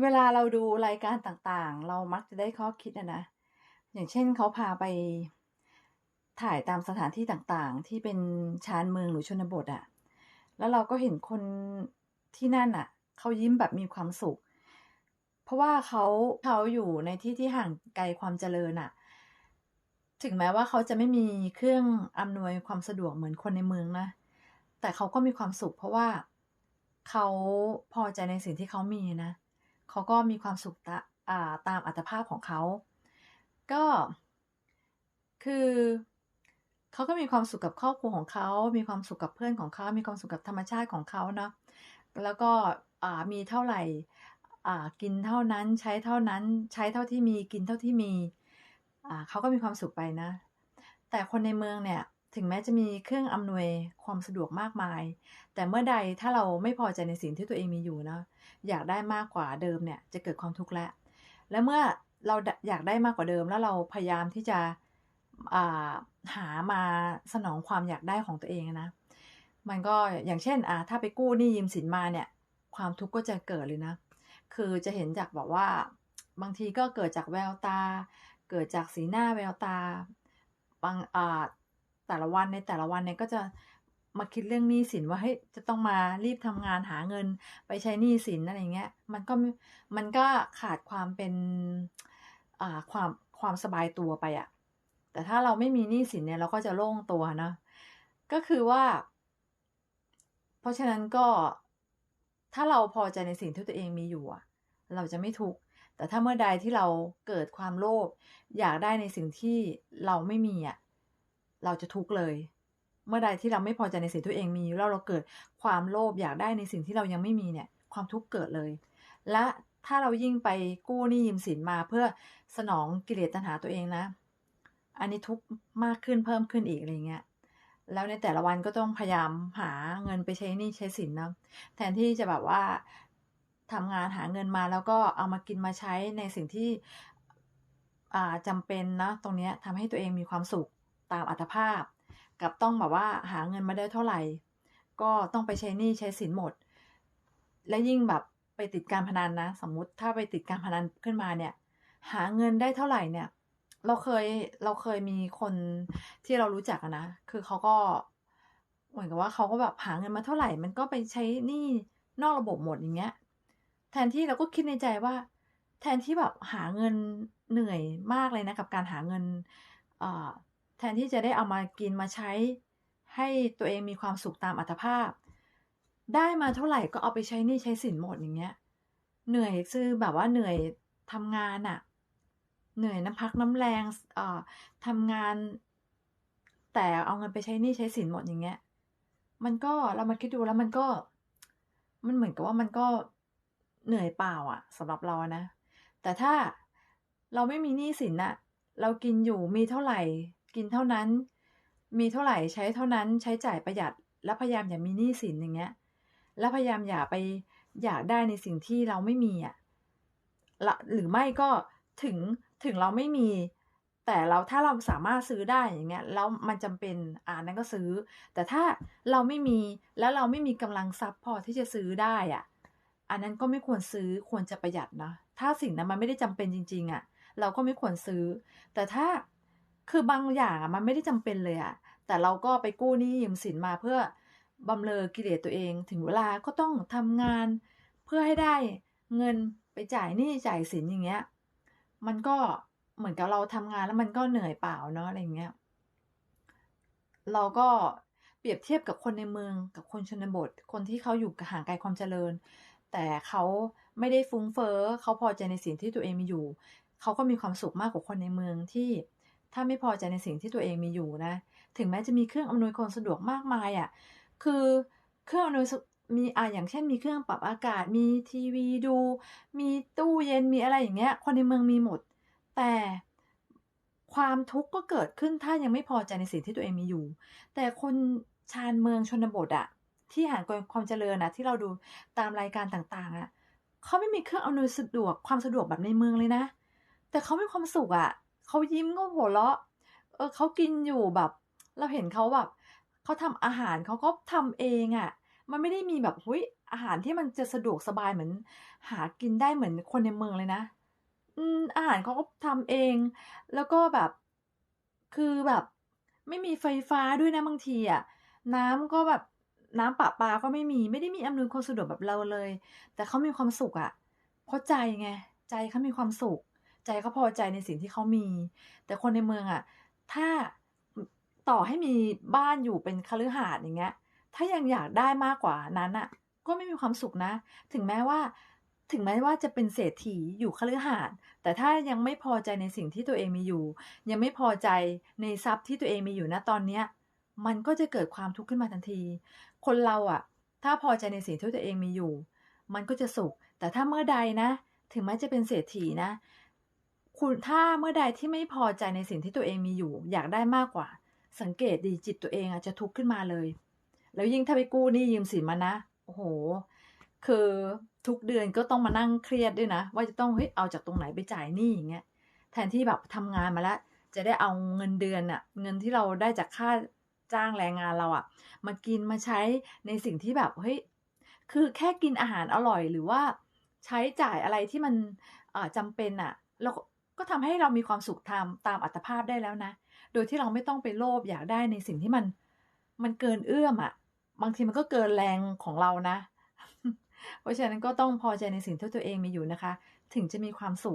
เวลาเราดูรายการต่างๆ เรามักจะได้ข้อคิดอะนะ อย่างเช่นเขาพาไปถ่ายตามสถานที่ต่างๆ ที่เป็นชานเมืองหรือชนบทอะแล้วเราก็เห็นคนที่นั่นอะเขายิ้มแบบมีความสุข เพราะว่าเขาเขาอยู่ในที่ที่ห่างไกลความเจริญอะถึงแม้ว่าเขาจะไม่มีเครื่องอำนวยความสะดวกเหมือนคนในเมืองนะ แต่เขาก็มีความสุข เพราะว่าเขาพอใจในสิ่งที่เขามีนะเเขาก็มีความสุขตาตามอัตภาพของเขา ก็คือเขาก็มีความสุขกับครอบครัวของเขา มีความสุขกับเพื่อนของเขา มีความสุขกับธรรมชาติของเขาเนาะแล้วก็มีเท่าไหร่กินเท่านั้นใช้เท่านั้นใช้เท่าที่มีกินเท่าที่มีเขาก็มีความสุขไปนะ แต่คนในเมืองเนี่ย ถึงแม้จะมีเครื่องอำนวยความสะดวกมากมาย แต่เมื่อใดถ้าเราไม่พอใจในสิ่งที่ตัวเองมีอยู่นะอยากได้มากกว่าเดิมเนี่ยจะเกิดความทุกข์แล้วและเมื่อเราอยากได้มากกว่าเดิม แล้วเราพยายามที่จะหามาสนองความอยากได้ของตัวเองนะ มันก็อย่างเช่นอ่าถ้าไปกู้หนี้ยืมสินมาเนี่ย ความทุกข์ก็จะเกิดเลยนะ คือจะเห็นจากแบบว่า บางทีก็เกิดจากแววตา เกิดจากสีหน้าแววตาบางอ่า แต่ละวันในแต่ละวันเนี่ยก็จะมาคิดเรื่องหนี้สินว่าเฮ้ยจะต้องมารีบทำงานหาเงินไปใช้หนี้สินอะไรเงี้ยมันก็มันก็ขาดความเป็นอ่าความความสบายตัวไปอะแต่ถ้าเราไม่มีหนี้สินเนี่ยเราก็จะโล่งตัวนะก็คือว่า เพราะฉะนั้นก็ถ้าเราพอใจในสิ่งที่ตัวเองมีอยู่อะเราจะไม่ทุกข์แต่ถ้าเมื่อใดที่เราเกิดความโลภอยากได้ในสิ่งที่เราไม่มีอะ เราจะทุกข์เลย เมื่อใดที่เราไม่พอใจในสิ่งที่ตัวเองมีแล้วเราเกิดความโลภอยากได้ในสิ่งที่เรายังไม่มีเนี่ย ความทุกข์เกิดเลย และถ้าเรายิ่งไปกู้หนี้ยืมสินมาเพื่อสนองกิเลสตัณหาตัวเองนะ อันนี้ทุกข์มากขึ้นเพิ่มขึ้นอีกอะไรเงี้ยแล้วในแต่ละวันก็ต้องพยายามหาเงินไปใช้นี่ใช้สินนะแทนที่จะแบบว่าทำงานหาเงินมาแล้วก็เอามากินมาใช้ในสิ่งที่จำเป็นนะตรงนี้ทำให้ตัวเองมีความสุข ตามอัตภาพ กับต้องแบบว่าหาเงินมาได้เท่าไหร่ ก็ต้องไปใช้นี่ใช้สินหมด และยิ่งแบบไปติดการพนันนะ สมมุติถ้าไปติดการพนันขึ้นมาเนี่ย หาเงินได้เท่าไหร่เนี่ย เราเคยเราเคยมีคนที่เรารู้จักนะ คือเขาก็เหมือนกับว่าเขาก็แบบหาเงินมาเท่าไหร่ มันก็ไปใช้หนี้นอกระบบหมดอย่างเงี้ย แทนที่เราก็คิดในใจว่า แทนที่แบบหาเงินเหนื่อยมากเลยนะ กับการหาเงินแทนที่จะได้เอามากินมาใช้ ให้ตัวเองมีความสุขตามอัตภาพ ได้มาเท่าไหร่ก็เอาไปใช้นี่ใช้สินหมดอย่างเงี้ย เหนื่อยซื้อแบบว่าเหนื่อยทำงานอะ่ะเหนื่อยน้ำพักน้ำแรงเอ่อทำงาน แต่เอาเงินไปใช้หนี้ใช้สินหมดอย่างเงี้ย มันก็เรามาคิดดูแล้วมันก็ มันเหมือนกับว่ามันก็เหนื่อยเปล่าอะสำหรับเรานะ แต่ถ้าเราไม่มีหนี้สินอะเรากินอยู่มีเท่าไหร่ กินเท่านั้น มีเท่าไหร่ใช้เท่านั้นใช้จ่ายประหยัด แล้วพยายามอย่ามีหนี้สินอย่างเงี้ย แล้วพยายามอย่าไปอยากได้ในสิ่งที่เราไม่มีอะหรือไม่ก็ถึงถึงเราไม่มี แต่เราถ้าเราสามารถซื้อได้อย่างเงี้ยแล้วมันจำเป็นอ่านั้นก็ซื้อ แต่ถ้าเราไม่มีแล้วเราไม่มีกำลังทรัพย์พอที่จะซื้อได้อะ อันนั้นก็ไม่ควรซื้อควรจะประหยัดนะถ้าสิ่งนั้นมันไม่ได้จำเป็นจริง ๆ อะ เราก็ไม่ควรซื้อ แต่ถ้า คือบางอย่างอะมันไม่ได้จำเป็นเลยอะแต่เราก็ไปกู้หนี้ยืมสินมาเพื่อบำเรอกิเลสตัวเอง ถึงเวลาก็ต้องทำงานเพื่อให้ได้เงินไปจ่ายหนี้จ่ายสินอย่างเงี้ย มันก็เหมือนกับเราทำงานแล้วมันก็เหนื่อยเปล่าเนาะอะไรเงี้ย เราก็เปรียบเทียบกับคนในเมืองกับคนชนบท คนที่เขาอยู่ห่างไกลความเจริญ แต่เขาไม่ได้ฟุ้งเฟอ้อเขาพอใจในสิ่งที่ตัวเองมีอยู่ เขาก็มีความสุขมากกว่าคนในเมืองที่ ถ้าไม่พอใจในสิ่งที่ตัวเองมีอยู่นะ ถึงแม้จะมีเครื่องอำนวยความสะดวกมากมายอะ่ะ คือเครื่องอำนวยมีอ่าอย่างเช่นมีเครื่องปรับอากาศ มีทีวีดู มีตู้เย็น มีอะไรอย่างเงี้ย คนในเมืองมีหมด แต่ความทุกข์ก็เกิดขึ้นถ้ายังไม่พอใจในสิ่งที่ตัวเองมีอยู่ แต่คนชานเมืองชนบทอะที่ห่างไกลความเจริญอะที่เราดูตามรายการต่างๆอะเขาไม่มีเครื่องอำนวยสะดวกความสะดวกแบบในเมืองเลยนะ แต่เขามีความสุขอะ เขายิ้มก็หัวเราะ เออเขากินอยู่แบบ เราเห็นเขาแบบเขาทำอาหารเขาก็ทำเองอะมันไม่ได้มีแบบหุ้ยอาหารที่มันจะสะดวกสบายเหมือน หากินได้เหมือนคนในเมืองเลยนะ อืมอาหารเขาก็ทำเอง แล้วก็แบบ คือแบบ ไม่มีไฟฟ้าด้วยนะบางทีอะน้ำก็แบบน้ำปะปาก็ไม่มี ไม่ได้มีอำนวยความสะดวกแบบเราเลย แต่เขามีความสุขอะ เพราะใจไง ใจเขามีความสุข ใจเขาพอใจในสิ่งที่เขามี แต่คนในเมืองอะถ้าต่อให้มีบ้านอยู่เป็นคฤหาสน์อย่างเงี้ย ถ้ายังอยากได้มากกว่านั้นอะก็ไม่มีความสุขนะ ถึงแม้ว่า ถึงแม้ว่าจะเป็นเศรษฐีอยู่คฤหาสน์แต่ถ้ายังไม่พอใจในสิ่งที่ตัวเองมีอยู่ ยังไม่พอใจในทรัพย์ที่ตัวเองมีอยู่ณตอนเนี้ย มันก็จะเกิดความทุกข์ขึ้นมาทันที คนเราอะถ้าพอใจในสิ่งที่ตัวเองมีอยู่ มันก็จะสุข แต่ถ้าเมื่อใดนะ ถึงแม้จะเป็นเศรษฐีนะ คุณถ้าเมื่อใดที่ไม่พอใจในสิ่งที่ตัวเองมีอยู่ อยากได้มากกว่า สังเกตดีจิตตัวเองอะจะทุกข์ขึ้นมาเลย แล้วยิ่งถ้าไปกู้หนี้ยืมสินมานะ โอ้โห คือทุกเดือนก็ต้องมานั่งเครียดด้วยนะ ว่าจะต้องเฮ้ยเอาจากตรงไหนไปจ่ายหนี้อย่างเงี้ยแทนที่แบบทำงานมาแล้ว จะได้เอาเงินเดือนอะเงินที่เราได้จากค่าจ้างแรงงานเราอะมากินมาใช้ในสิ่งที่แบบเฮ้ยคือแค่กินอาหารอร่อยหรือว่า ใช้จ่ายอะไรที่มันจำเป็นอะเรา ก็ทำให้เรามีความสุขทำตามอัตภาพได้แล้วนะ โดยที่เราไม่ต้องไปโลภอยากได้ในสิ่งที่มัน มันเกินเอื้อมอะ บางทีมันก็เกินแรงของเรานะ เพราะฉะนั้นก็ต้องพอใจในสิ่งที่ตัวเองมีอยู่นะคะ ถึงจะมีความสุข